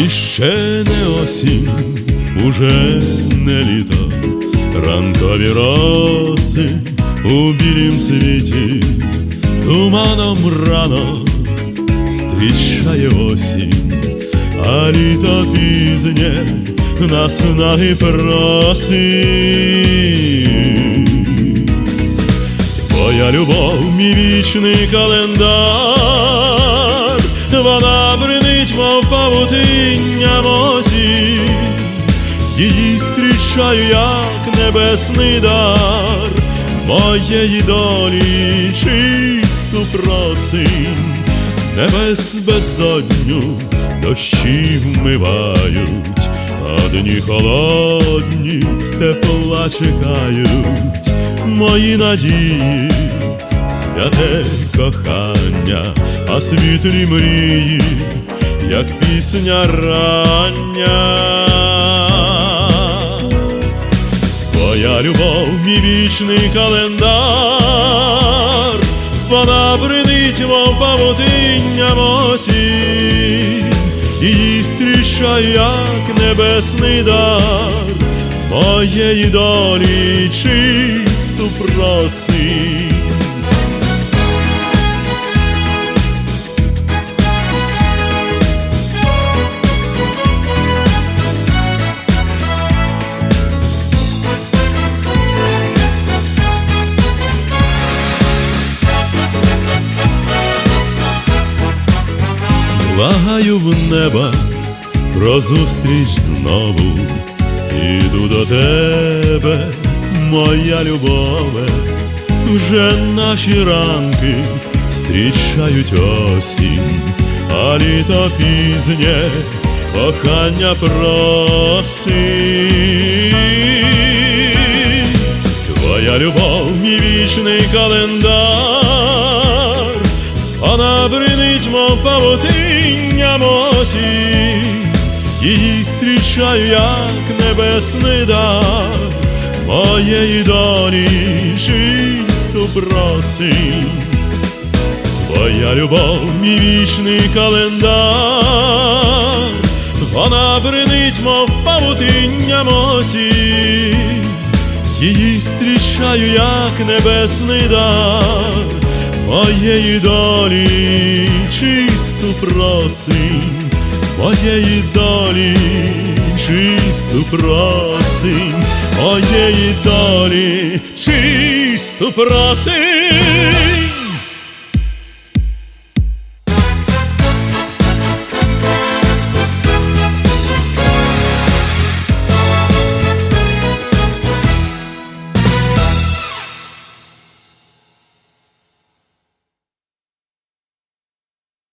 І ще не осінь, уже не літо, ранкові роси у білім світі, туманом рано зустрічає осінь, а літо пізнє нас наги просить. Твоя любов, мій вічний календар, зустрічаю, як небесний дар, моєї долі чисту просим, небес безодню дощі вмивають, а дні холодні тепла чекають мої надії, святе кохання, а світлі мрії, як пісня рання. Твоя вічний календар, вона бринить, мов павутиння осінь, її стріща, як небесний дар, моєї долі чисту просить. Благаю в неба про зустріч знову, іду до тебе, моя любове, вже наші ранки зустрічають осінь, а літо пізнє кохання просить. Твоя любов, мій вічний календар, павутиння осінь, її зустрічаю, як небесний дар, моєї долі чисту просим. Твоя любов, мій вічний календар, вона бринить, мов павутиння осінь, її зустрічаю, як небесний дар, моєї долі чисту просим, моєї долі чисту просим, моєї долі чисту просим.